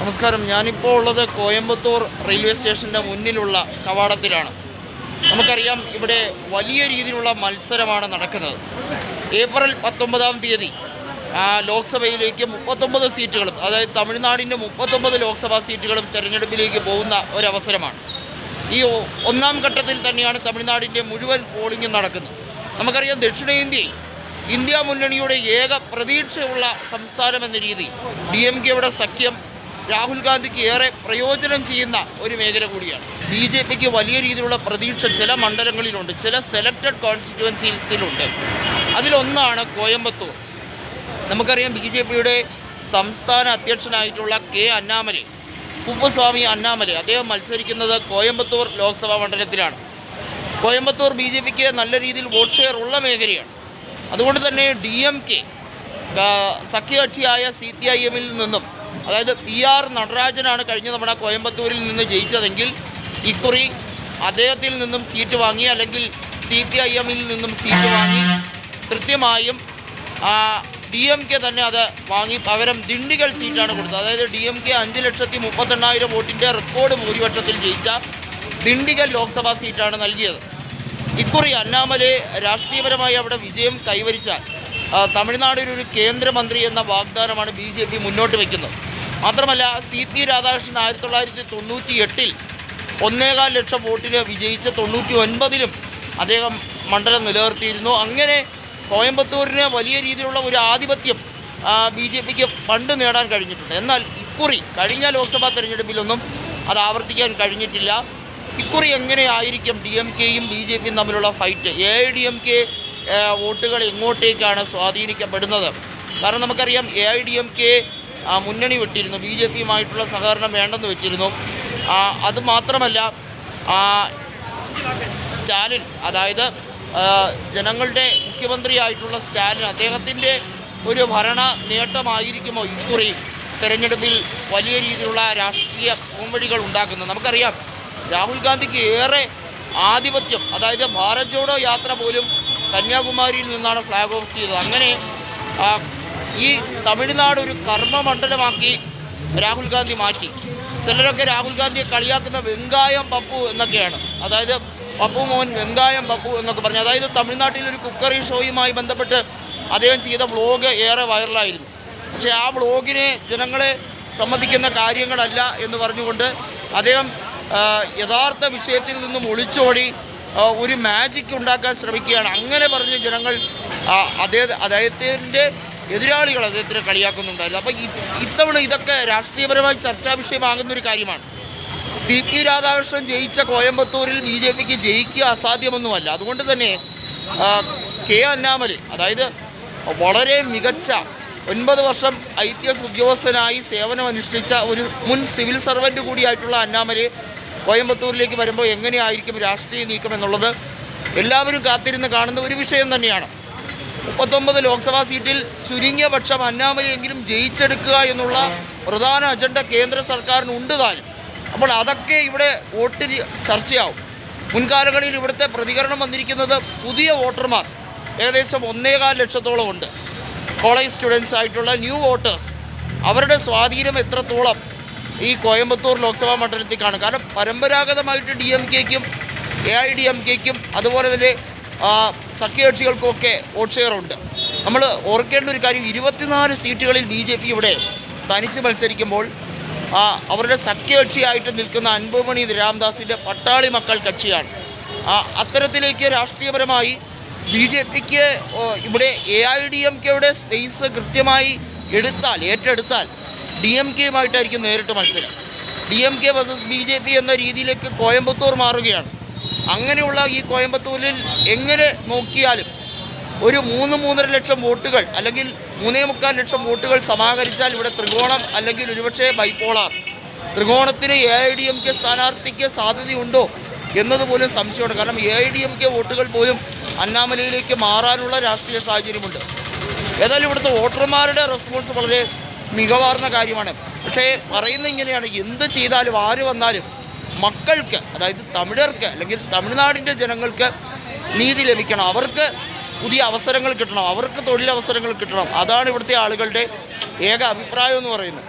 നമസ്കാരം. ഞാനിപ്പോൾ ഉള്ളത് കോയമ്പത്തൂർ റെയിൽവേ സ്റ്റേഷന്റെ മുന്നിലുള്ള കവാടത്തിലാണ്. നമുക്കറിയാം ഇവിടെ വലിയ രീതിയിലുള്ള മത്സരമാണ് നടക്കുന്നത്. ഏപ്രിൽ പത്തൊമ്പതാം തീയതി ലോക്സഭയിലേക്ക് മുപ്പത്തൊമ്പത് സീറ്റുകളും അതായത് തമിഴ്നാടിന്റെ മുപ്പത്തൊമ്പത് ലോക്സഭാ സീറ്റുകളും തെരഞ്ഞെടുപ്പിലേക്ക് പോകുന്ന ഒരവസരമാണ്. ഈ ഒന്നാം ഘട്ടത്തിൽ തന്നെയാണ് തമിഴ്നാടിന്റെ മുഴുവൻ പോളിംഗും നടക്കുന്നത്. നമുക്കറിയാം ദക്ഷിണേന്ത്യയിൽ ഇന്ത്യ മുന്നണിയുടെ ഏക പ്രതീക്ഷയുള്ള സംസ്ഥാനം എന്ന രീതി ഡി എം കെയുടെ സഖ്യം രാഹുൽ ഗാന്ധിക്ക് ഏറെ പ്രയോജനം ചെയ്യുന്ന ഒരു മേഖല കൂടിയാണ്. ബി ജെ പിക്ക് വലിയ രീതിയിലുള്ള പ്രതീക്ഷ ചില മണ്ഡലങ്ങളിലുണ്ട് ചില സെലക്റ്റഡ് കോൺസ്റ്റിറ്റ്യുവൻസീസിലുണ്ട് അതിലൊന്നാണ് കോയമ്പത്തൂർ. നമുക്കറിയാം ബി ജെ പിയുടെ സംസ്ഥാന അധ്യക്ഷനായിട്ടുള്ള കെ അന്നാമലെ കുപ്പസ്വാമി അന്നാമലെ അദ്ദേഹം മത്സരിക്കുന്നത് കോയമ്പത്തൂർ ലോക്സഭാ മണ്ഡലത്തിലാണ്. കോയമ്പത്തൂർ ബി ജെ പിക്ക് നല്ല രീതിയിൽ വോട്ട് ഷെയർ ഉള്ള മേഖലയാണ്. അതുകൊണ്ട് തന്നെ ഡി എം കെ സഖ്യകക്ഷിയായ സി പി ഐ എമ്മിൽ നിന്നും അതായത് പി ആർ നടരാജനാണ് കഴിഞ്ഞ തവണ കോയമ്പത്തൂരിൽ നിന്ന് ജയിച്ചതെങ്കിൽ ഇക്കുറി അദ്ദേഹത്തിൽ നിന്നും സീറ്റ് വാങ്ങി അല്ലെങ്കിൽ സി പി ഐ എമ്മിൽ നിന്നും സീറ്റ് വാങ്ങി കൃത്യമായും ഡി എം കെ തന്നെ അത് വാങ്ങി പകരം ദിണ്ടികൾ സീറ്റാണ് കൊടുത്തത്. അതായത് ഡി എം കെ അഞ്ച് ലക്ഷത്തി മുപ്പത്തെണ്ണായിരം വോട്ടിന്റെ റെക്കോർഡ് ഭൂരിപക്ഷത്തിൽ ജയിച്ച ദിണ്ടിഗൽ ലോക്സഭാ സീറ്റാണ് നൽകിയത്. ഇക്കുറി അന്നാമലെ രാഷ്ട്രീയപരമായി അവിടെ വിജയം കൈവരിച്ചാൽ തമിഴ്നാടിനൊരു കേന്ദ്രമന്ത്രി എന്ന വാഗ്ദാനമാണ് ബി മുന്നോട്ട് വയ്ക്കുന്നത്. മാത്രമല്ല സി പി രാധാകൃഷ്ണൻ ആയിരത്തി തൊള്ളായിരത്തി തൊണ്ണൂറ്റി എട്ടിൽ ഒന്നേകാൽ ലക്ഷം വോട്ടിന് വിജയിച്ച തൊണ്ണൂറ്റി ഒൻപതിലും അദ്ദേഹം മണ്ഡലം നിലനിർത്തിയിരുന്നു. അങ്ങനെ കോയമ്പത്തൂരിന് വലിയ രീതിയിലുള്ള ഒരു ആധിപത്യം ബി ജെ പിക്ക് പണ്ട് നേടാൻ കഴിഞ്ഞിട്ടുണ്ട്. എന്നാൽ ഇക്കുറി കഴിഞ്ഞ ലോക്സഭാ തെരഞ്ഞെടുപ്പിലൊന്നും അത് ആവർത്തിക്കാൻ കഴിഞ്ഞിട്ടില്ല. ഇക്കുറി എങ്ങനെയായിരിക്കും ഡി എം കെയും ബി ജെ പിയും തമ്മിലുള്ള fight? A I D M K വോട്ടുകൾ എങ്ങോട്ടേക്കാണ് സ്വാധീനിക്കപ്പെടുന്നത്? കാരണം നമുക്കറിയാം A I D M K മുന്നണി വിട്ടിരുന്നു. ബി ജെ പിയുമായിട്ടുള്ള സഹകരണം വേണ്ടെന്ന് വെച്ചിരുന്നു. അത് മാത്രമല്ല സ്റ്റാലിൻ അതായത് ജനങ്ങളുടെ മുഖ്യമന്ത്രിയായിട്ടുള്ള സ്റ്റാലിൻ അദ്ദേഹത്തിന്റെ ഒരു ഭരണ നേട്ടമായിരിക്കുമോ ഇക്കുറി തെരഞ്ഞെടുപ്പിൽ വലിയ രീതിയിലുള്ള രാഷ്ട്രീയ പോംവഴികൾ ഉണ്ടാക്കുന്നത്? നമുക്കറിയാം രാഹുൽ ഗാന്ധിക്ക് ഏറെ ആധിപത്യം അതായത് ഭാരത് ജോഡോ യാത്ര പോലും കന്യാകുമാരിയിൽ നിന്നാണ് ഫ്ലാഗ് ഓഫ് ചെയ്തത്. അങ്ങനെ ഈ തമിഴ്നാട് ഒരു കർമ്മമണ്ഡലമാക്കി രാഹുൽ ഗാന്ധി മാറ്റി. ചിലരൊക്കെ രാഹുൽ ഗാന്ധിയെ കളിയാക്കുന്ന വെങ്കായം പപ്പു എന്നൊക്കെയാണ്. അതായത് പപ്പു മോൻ വെങ്കായം പപ്പു എന്നൊക്കെ പറഞ്ഞു. അതായത് തമിഴ്നാട്ടിൽ ഒരു കുക്കറി ഷോയുമായി ബന്ധപ്പെട്ട് അദ്ദേഹം ചെയ്ത വ്ളോഗ് ഏറെ വൈറലായിരുന്നു. പക്ഷേ ആ വ്ളോഗിനെ ജനങ്ങളെ സംബന്ധിക്കുന്ന കാര്യങ്ങളല്ല എന്ന് പറഞ്ഞുകൊണ്ട് അദ്ദേഹം യഥാർത്ഥ വിഷയത്തിൽ നിന്നും ഒളിച്ചോടി ഒരു മാജിക് ഉണ്ടാക്കാൻ ശ്രമിക്കുകയാണ്. അങ്ങനെ പറഞ്ഞ് ജനങ്ങൾ അദ്ദേഹം അദ്ദേഹത്തിന്റെ എതിരാളികൾ അദ്ദേഹത്തിനെ കളിയാക്കുന്നുണ്ടായിരുന്നു. അപ്പോൾ ഇത്തവണ ഇതൊക്കെ രാഷ്ട്രീയപരമായി ചർച്ചാ വിഷയമാകുന്ന ഒരു കാര്യമാണ്. സി പി രാധാകൃഷ്ണൻ ജയിച്ച കോയമ്പത്തൂരിൽ ബി ജെ പിക്ക് ജയിക്കുക അസാധ്യമൊന്നുമല്ല. അതുകൊണ്ട് തന്നെ കെ അന്നാമലി അതായത് വളരെ മികച്ച ഒൻപത് വർഷം ഐ പി എസ് ഉദ്യോഗസ്ഥനായി സേവനമനുഷ്ഠിച്ച ഒരു മുൻ സിവിൽ സർവന്റ് കൂടിയായിട്ടുള്ള അന്നാമലി കോയമ്പത്തൂരിലേക്ക് വരുമ്പോൾ എങ്ങനെയായിരിക്കും രാഷ്ട്രീയ നീക്കം എന്നുള്ളത് എല്ലാവരും കാത്തിരുന്ന് കാണുന്ന ഒരു വിഷയം തന്നെയാണ്. മുപ്പത്തൊമ്പത് ലോക്സഭാ സീറ്റിൽ ചുരുങ്ങിയ പക്ഷം അന്നാമലയെങ്കിലും ജയിച്ചെടുക്കുക എന്നുള്ള പ്രധാന അജണ്ട കേന്ദ്ര സർക്കാരിന് ഉണ്ട് താനും. അപ്പോൾ അതൊക്കെ ഇവിടെ വോട്ട് ചർച്ചയാവും. മുൻകാലങ്ങളിൽ ഇവിടുത്തെ പ്രതികരണം വന്നിരിക്കുന്നത് പുതിയ വോട്ടർമാർ. ഏകദേശം ഒന്നേകാൽ ലക്ഷത്തോളം ഉണ്ട് കോളേജ് സ്റ്റുഡൻസ് ആയിട്ടുള്ള ന്യൂ വോട്ടേഴ്സ്. അവരുടെ സ്വാധീനം എത്രത്തോളം ഈ കോയമ്പത്തൂർ ലോക്സഭാ മണ്ഡലത്തിൽ കാണും. കാരണം പരമ്പരാഗതമായിട്ട് ഡി എം കെക്കും എ ഐ ഡി എം കെക്കും അതുപോലെ തന്നെ സഖ്യകക്ഷികൾക്കുമൊക്കെ വോട്ട് ഷെയർ ഉണ്ട് നമ്മൾ ഓർക്കേണ്ട ഒരു കാര്യം ഇരുപത്തിനാല് സീറ്റുകളിൽ ബി ജെ പി ഇവിടെ തനിച്ച് മത്സരിക്കുമ്പോൾ അവരുടെ സഖ്യകക്ഷിയായിട്ട് നിൽക്കുന്ന അൻപുമണി രാംദാസിന്റെ പട്ടാളി മക്കൾ കക്ഷിയാണ്. അത്തരത്തിലേക്ക് രാഷ്ട്രീയപരമായി ബി ജെ പിക്ക് ഇവിടെ എ ഐ ഡി എം കെയുടെ സ്പേസ് കൃത്യമായി എടുത്താൽ ഏറ്റെടുത്താൽ ഡി എം കെയുമായിട്ടായിരിക്കും നേരിട്ട് മത്സരം. D M K versus B J P എന്ന രീതിയിലേക്ക് കോയമ്പത്തൂർ മാറുകയാണ്. അങ്ങനെയുള്ള ഈ കോയമ്പത്തൂരിൽ എങ്ങനെ നോക്കിയാലും ഒരു മൂന്ന് മൂന്നര ലക്ഷം വോട്ടുകൾ അല്ലെങ്കിൽ മൂന്നേ മുക്കാൽ ലക്ഷം വോട്ടുകൾ സമാഹരിച്ചാൽ ഇവിടെ ത്രികോണം അല്ലെങ്കിൽ ഒരുപക്ഷെ bipolar ത്രികോണത്തിന് A I D M K സ്ഥാനാർത്ഥിക്ക് സാധ്യതയുണ്ടോ എന്നതുപോലും സംശയമുണ്ട് കാരണം A I D M K വോട്ടുകൾ പോലും അന്നാമലയിലേക്ക് മാറാനുള്ള രാഷ്ട്രീയ സാഹചര്യമുണ്ട്. ഏതായാലും ഇവിടുത്തെ വോട്ടർമാരുടെ റെസ്പോൺസ് വളരെ മികവാർന്ന കാര്യമാണ്. പക്ഷേ പറയുന്ന ഇങ്ങനെയാണ്. എന്ത് ചെയ്താലും ആര് വന്നാലും മക്കൾക്ക് അതായത് തമിഴർക്ക് അല്ലെങ്കിൽ തമിഴ്നാടിന്റെ ജനങ്ങൾക്ക് നീതി ലഭിക്കണം. അവർക്ക് പുതിയ അവസരങ്ങൾ കിട്ടണം. അവർക്ക് തൊഴിലവസരങ്ങൾ കിട്ടണം. അതാണ് ഇവിടുത്തെ ആളുകളുടെ ഏക അഭിപ്രായം എന്ന് പറയുന്നത്.